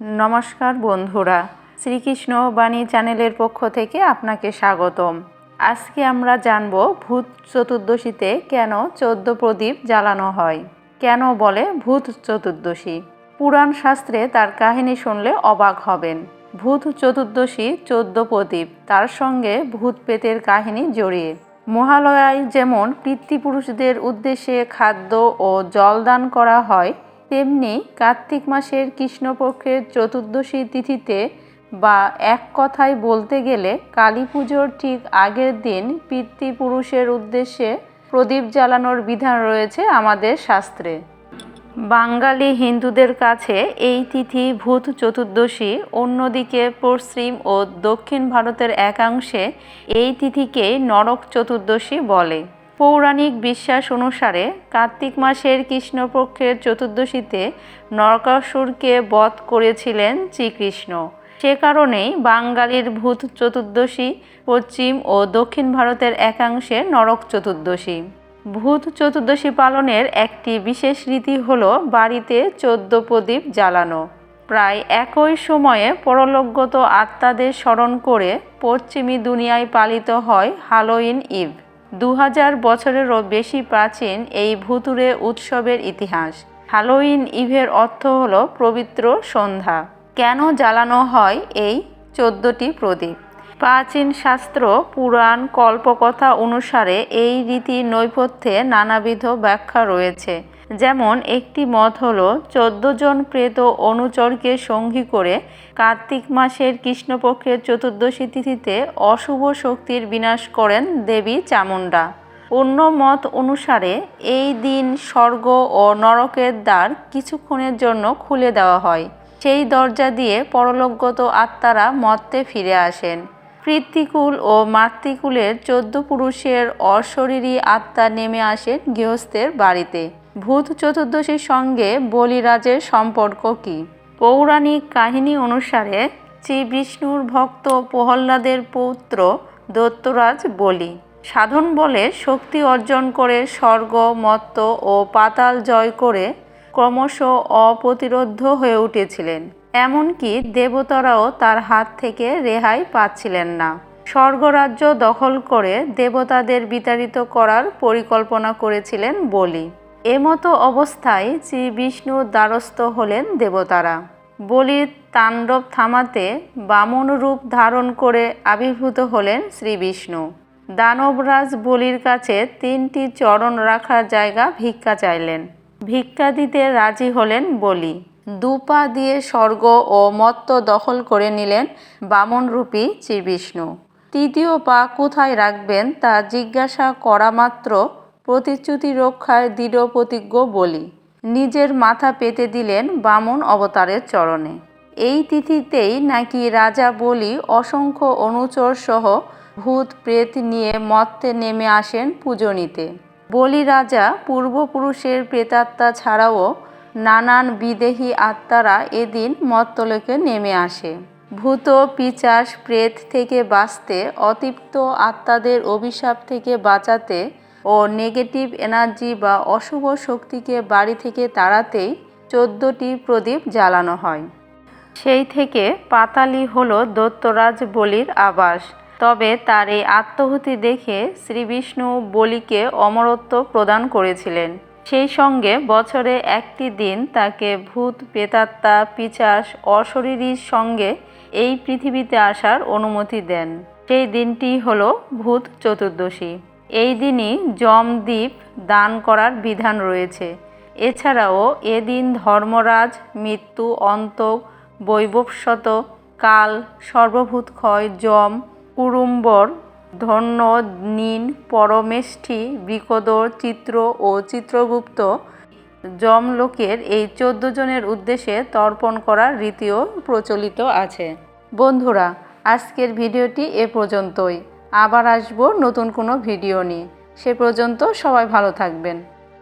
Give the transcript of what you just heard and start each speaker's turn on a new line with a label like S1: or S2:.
S1: নমস্কার বন্ধুরা, শ্রীকৃষ্ণ বাণী চ্যানেলের পক্ষ থেকে আপনাকে স্বাগতম। আজকে আমরা জানব ভূত চতুর্দশীতে কেন চোদ্দ প্রদীপ জ্বালানো হয়। কেন বলে ভূত চতুর্দশী? পুরাণ শাস্ত্রে তার কাহিনী শুনলে অবাক হবেন। ভূত চতুর্দশী চোদ্দ প্রদীপ, তার সঙ্গে ভূত পেতের কাহিনী জড়িয়ে। মহালয়ায় যেমন পিতৃপুরুষদের উদ্দেশ্যে খাদ্য ও জলদান করা হয় তেমনি কার্তিক মাসের কৃষ্ণপক্ষের চতুর্দশী তিথিতে বা এক কথায় বলতে গেলে কালী পুজোর ঠিক আগের দিন পিতৃপুরুষের উদ্দেশ্যে প্রদীপ জ্বালানোর বিধান রয়েছে আমাদের শাস্ত্রে। বাঙালি হিন্দুদের কাছে এই তিথি ভূত চতুর্দশী, অন্যদিকে পশ্চিম ও দক্ষিণ ভারতের একাংশে এই তিথিকে নরক চতুর্দশী বলে। পৌরাণিক বিশ্বাস অনুসারে কার্তিক মাসের কৃষ্ণপক্ষের চতুর্দশীতে নরকাসুরকে বধ করেছিলেন শ্রীকৃষ্ণ। সে কারণেই বাঙালির ভূত চতুর্দশী পশ্চিম ও দক্ষিণ ভারতের একাংশে নরক চতুর্দশী। ভূত চতুর্দশী পালনের একটি বিশেষ রীতি হল বাড়িতে চোদ্দ প্রদীপ জ্বালানো। প্রায় একই সময়ে পরলোকগত আত্মাদের স্মরণ করে পশ্চিমী দুনিয়ায় পালিত হয় হালোইন ইভ দু হাজার বছরেরও বেশি প্রাচীন এই ভুতুরে উৎসবের ইতিহাস। হ্যালোইন ইভের অর্থ হল পবিত্র সন্ধ্যা। কেন জ্বালানো হয় এই চোদ্দটি প্রদীপ? প্রাচীন শাস্ত্র, পুরাণ, কল্পকথা অনুসারে এই রীতি নৈপথ্যে নানাবিধ ব্যাখ্যা রয়েছে। যেমন, একটি মত হল, চোদ্দ জন প্রেত অনুচরকে সঙ্গী করে কার্তিক মাসের কৃষ্ণপক্ষের চতুর্দশী তিথিতে অশুভ শক্তির বিনাশ করেন দেবী চামুণ্ডা। অন্য মত অনুসারে এই দিন স্বর্গ ও নরকের দ্বার কিছুক্ষণের জন্য খুলে দেওয়া হয়। সেই দরজা দিয়ে পরলোকগত আত্মারা মর্তে ফিরে আসেন। পৃথিকুল ও মাতৃকুলের চোদ্দ পুরুষের অশরীরী আত্মা নেমে আসেন গৃহস্থের বাড়িতে। ভূত চতুর্দশীর সঙ্গে বলিরাজের সম্পর্ক কী? পৌরাণিক কাহিনী অনুসারে শ্রী বিষ্ণুর ভক্ত প্রহ্লাদের পৌত্র দত্তরাজ বলি। সাধন বলে শক্তি অর্জন করে স্বর্গ, মত্ত ও পাতাল জয় করে ক্রমশ অপ্রতিরোধ হয়ে উঠেছিলেন। এমনকি দেবতারাও তার হাত থেকে রেহাই পাচ্ছিলেন না। স্বর্গরাজ্য দখল করে দেবতাদের বিতাড়িত করার পরিকল্পনা করেছিলেন বলি। এমতো অবস্থায় শ্রী বিষ্ণুর দ্বারস্থ হলেন দেবতারা। বলির তাণ্ডব থামাতে বামন রূপ ধারণ করে আবির্ভূত হলেন শ্রী বিষ্ণু দানবরাজ বলির কাছে তিনটি চরণ রাখার জায়গা ভিক্ষা চাইলেন। ভিক্ষা দিতে রাজি হলেন বলি। দুপা দিয়ে স্বর্গ ও মত্ত দখল করে নিলেন বামনরূপী শ্রীবিষ্ণু। তৃতীয় পা কোথায় রাখবেন তা জিজ্ঞাসা করা মাত্র প্রতিশ্রুতি রক্ষায় দৃঢ় প্রতিজ্ঞ বলি। নিজের মাথা পেতে দিলেন বামন অবতারের চরণে। এই তিথিতেই নাকি রাজা বলি অসংখ্য অনুচর সহ ভূত প্রেত নিয়ে মত্তে নেমে আসেন পুজো নিতে বলি রাজা পূর্বপুরুষের প্রেতাত্মা ছাড়াও নানান বিদেহী আত্মারা এদিন মত্তলোকে নেমে আসে। ভূত, পিচাস, প্রেত থেকে বাঁচতে, অতিপ্ত আত্মাদের অভিশাপ থেকে বাঁচাতে ও নেগেটিভ এনার্জি বা অশুভ শক্তিকে বাড়ি থেকে তাড়াতেই চোদ্দোটি প্রদীপ জ্বালানো হয়। সেই থেকে পাতালি হল দত্তরাজ বলির আবাস। তবে তার এই আত্মহুতি দেখে শ্রীবিষ্ণু বলিকে অমরত্ব প্রদান করেছিলেন। সেই সঙ্গে বছরে একটি দিন তাকে ভূত প্রেতাত্মা পিচাস, অশরীরীর সঙ্গে এই পৃথিবীতে আসার অনুমতি দেন। সেই দিনটি হল ভূত চতুর্দশী। এই দিনই যমদ্বীপ দান করার বিধান রয়েছে। এছাড়াও এদিন ধর্মরাজ, মৃত্যু, অন্তক বৈবস্বত কাল সর্বভূত ক্ষয় যম কুরুম্বর, ধন্য, নীন, পরমেষ্ঠী বৃকদর চিত্র ও চিত্রগুপ্ত যমলোকের এই চোদ্দ জনের উদ্দেশ্যে তর্পণ করার রীতিও প্রচলিত আছে। বন্ধুরা, আজকের ভিডিওটি এ পর্যন্তই। আবার আসব নতুন কোনো ভিডিও নিয়ে। সে পর্যন্ত সবাই ভালো থাকবেন।